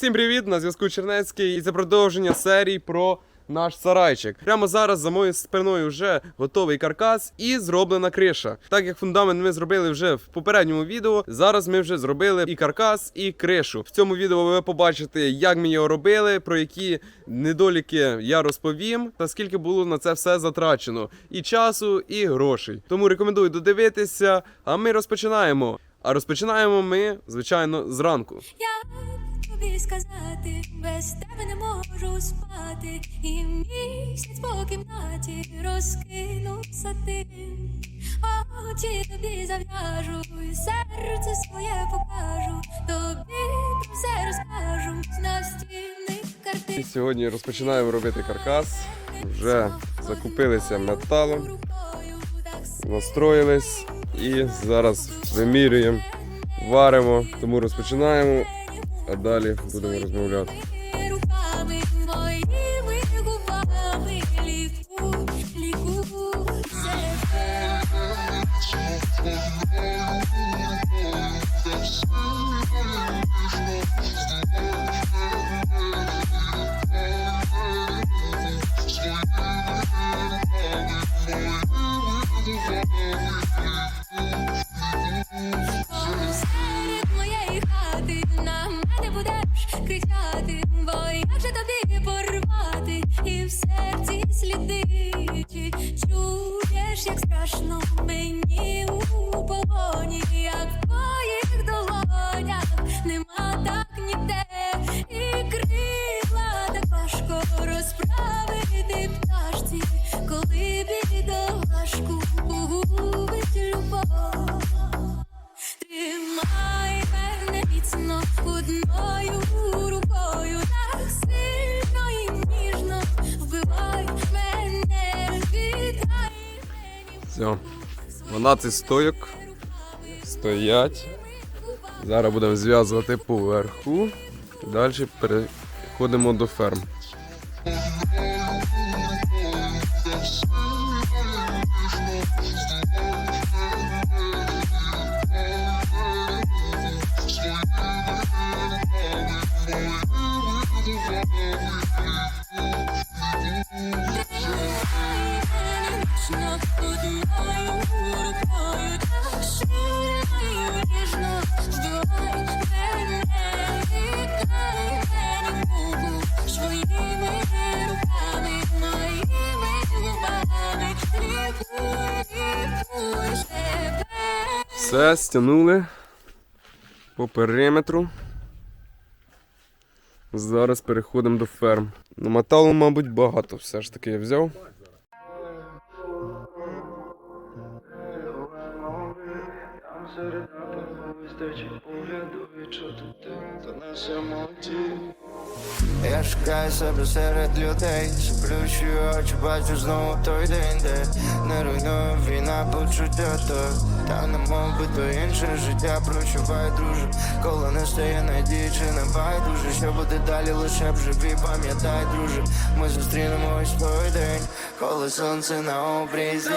Всім привіт! На зв'язку Чернецький і це продовження серії про наш сарайчик. Прямо зараз за моєю спиною вже готовий каркас і зроблена криша. Так як фундамент ми зробили вже в попередньому відео, зараз ми вже зробили і каркас, і кришу. В цьому відео ви побачите, як ми його робили, про які недоліки я розповім, та скільки було на це все затрачено і часу, і грошей. Тому рекомендую додивитися. А ми розпочинаємо. А розпочинаємо ми, звичайно, зранку. Я тобі сказати, без тебе не можу спати, і місяць по кімнаті розкинув сатин. Очі тобі зав'яжу, і серце своє покажу, тобі про все розкажу з настільних картин. сьогодні розпочинаємо робити каркас. Вже закупилися металом, настроїлись і зараз вимірюємо, варимо, тому розпочинаємо, а далі будемо розмовляти. Чуєш, як страшно мені у полоні, як в твоїх долонях нема так ніде, і крила так важко розправити пташці, коли бідолашку губить любов. Тримай мене міцно одною Все, 12 стойок стоять. Зараз будемо зв'язувати поверху. Далі переходимо до ферм. Все, стягнули по периметру. Зараз переходимо до ферм. Металу, мабуть, багато все ж таки я взяв. Серед напину вистачить погляду відчути ти, та не самоті. Я шукаю себе серед людей, заплющую очі, бачу знову той день, де не руйнує війна почуття то Та не мов би то інше життя. Прощавай, друже Коли не стає надії чи не байдуже. Що буде далі, лише б живі, пам'ятай, друже. Ми зустрінемось той день, коли сонце на обрізі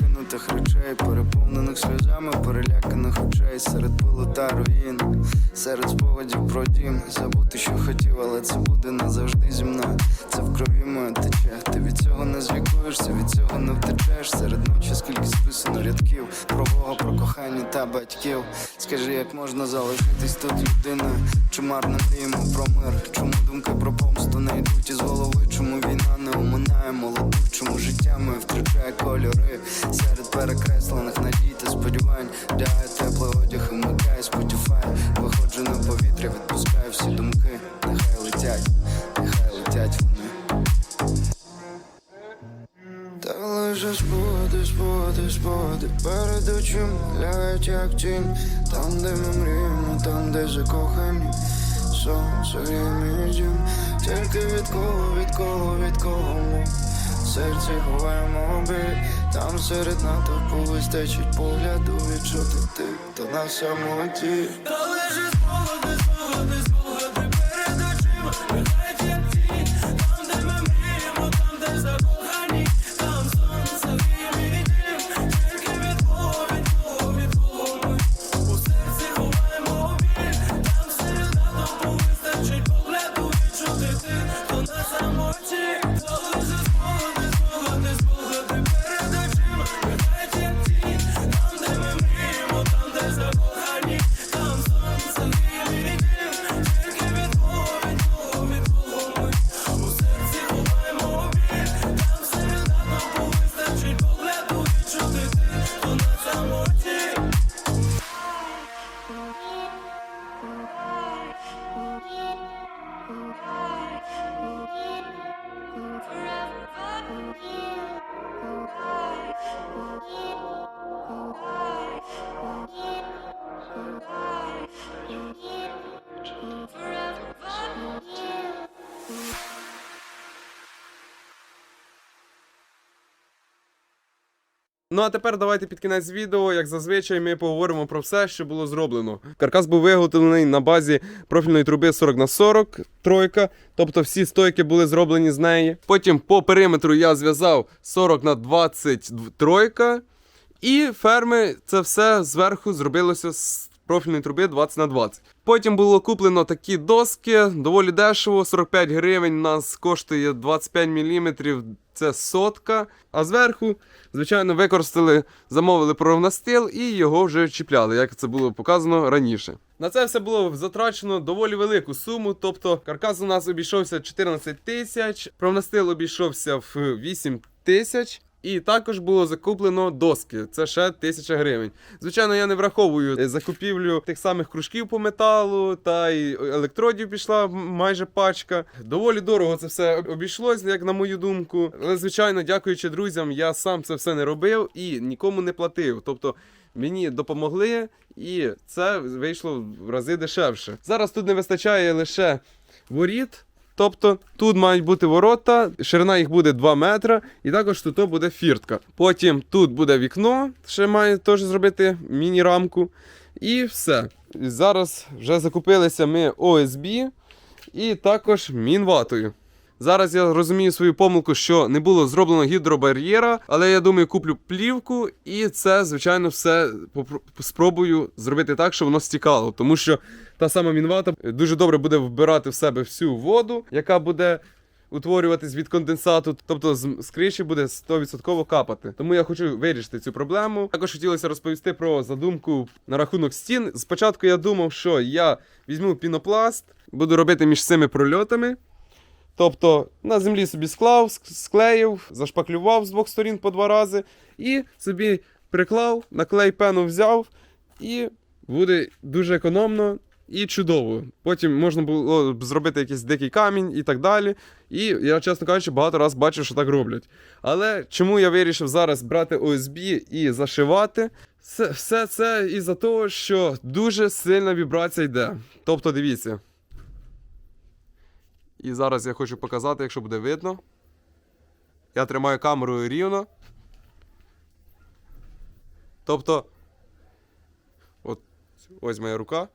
покинутих речей, переповнених сльозами, переляканих очей, серед пилу та руїн, серед спогадів про дім, забути, що хотів, але це буде назавжди зі мною. Це в крові моє тече. Ти від цього не злікуєшся, від цього не втечеш. Серед ночі скільки списано рядків про Бога, про кохання та батьків. Скажи, як можна залишитись тут людиною? Чи марно мріємо про мир? Чому думки про помсту не йдуть із голови? Чому війна не оминає молодих? Чому життя моє втрачає кольори? Серед перекреслених надій та сподівань. Вдягаю теплий одяг і вмикаю Spotify. Виходжу на повітря, відпускаю всі думки. Нехай летять, нехай летять вони. Та лише спогади, спогади, спогади Перед очима лягають як тінь. Там, де ми мріємо, там, де закохані. Сонце гріє Тільки від кого, від кого, від кого ми? Серці ховаємо біль Там серед натовпу вистачить погляду відчути ти, то на самоті. Ну а тепер давайте під кінець відео, як зазвичай, ми поговоримо про все, що було зроблено. Каркас був виготовлений на базі профільної труби 40 на 40 тройка, тобто всі стойки були зроблені з неї. Потім по периметру я зв'язав 40 на 20 дв- тройка, і ферми це все зверху зробилося з профільної труби 20 на 20. Потім було куплено такі доски, доволі дешево, 45 гривень нас коштує 25 мм, це сотка. А зверху, звичайно, використали, замовили проровнастил і його вже чіпляли, як це було показано раніше. На це все було затрачено доволі велику суму. Тобто каркас у нас обійшовся 14 тисяч, провнастил обійшовся в 8 тисяч. І також було закуплено доски, це ще 1000 гривень. Звичайно, я не враховую е, закупівлю тих самих кружків по металу, та й електродів пішла майже пачка. Доволі дорого це все обійшлось, як на мою думку. Але, звичайно, дякуючи друзям, я сам це все не робив і нікому не платив. Тобто мені допомогли, і це вийшло в рази дешевше. Зараз тут не вистачає лише воріт. Тобто тут мають бути ворота, ширина їх буде 2 метри, і також тут буде фіртка. Потім тут буде вікно, ще має теж зробити міні-рамку. І все. Зараз вже закупилися ми ОСБ і також мінватою. Зараз я розумію свою помилку, що не було зроблено гідробар'єра, але я думаю, куплю плівку, і це, звичайно, все спробую зробити так, щоб воно стікало. Тому що та сама мінвата дуже добре буде вбирати в себе всю воду, яка буде утворюватись від конденсату, тобто з криші буде 100% капати. Тому я хочу вирішити цю проблему. Також хотілося розповісти про задумку на рахунок стін. Спочатку я думав, що я візьму пінопласт, буду робити між цими прольотами. Тобто на землі собі склав, склеїв, зашпаклював з двох сторін по два рази і собі приклав, наклей пену взяв, і буде дуже економно і чудово. Потім можна було зробити якийсь дикий камінь і так далі. І я, чесно кажучи, багато раз бачив, що так роблять. Але чому я вирішив зараз брати ОСБ і зашивати? Все, все це із-за того, що дуже сильна вібрація йде. Тобто, дивіться. І зараз я хочу показати, якщо буде видно. Я тримаю камерою рівно. Тобто. От, ось моя рука.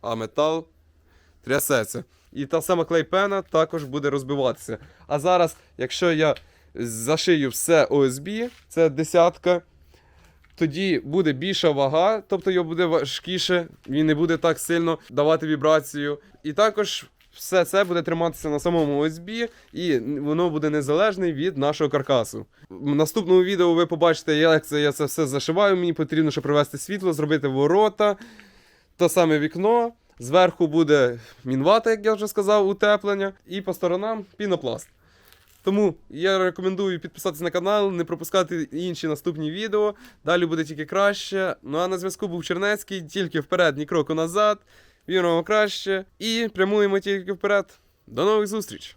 А метал трясеться. І та сама клейпена також буде розбиватися. А зараз, якщо я зашию все ОСБ, це десятка, тоді буде більша вага, тобто його буде важкіше, він не буде так сильно давати вібрацію. І також все це буде триматися на самому ОСБ, і воно буде незалежне від нашого каркасу. В наступному відео ви побачите, як це я це все зашиваю. Мені потрібно ще привести світло, зробити ворота, те саме вікно. Зверху буде мінвата, як я вже сказав, утеплення, і по сторонам пінопласт. Тому я рекомендую підписатися на канал, не пропускати інші наступні відео. Далі буде тільки краще. Ну а на зв'язку був Чернецький, тільки вперед, ні кроку назад. Віримо краще і прямуємо тільки вперед. До нових зустріч!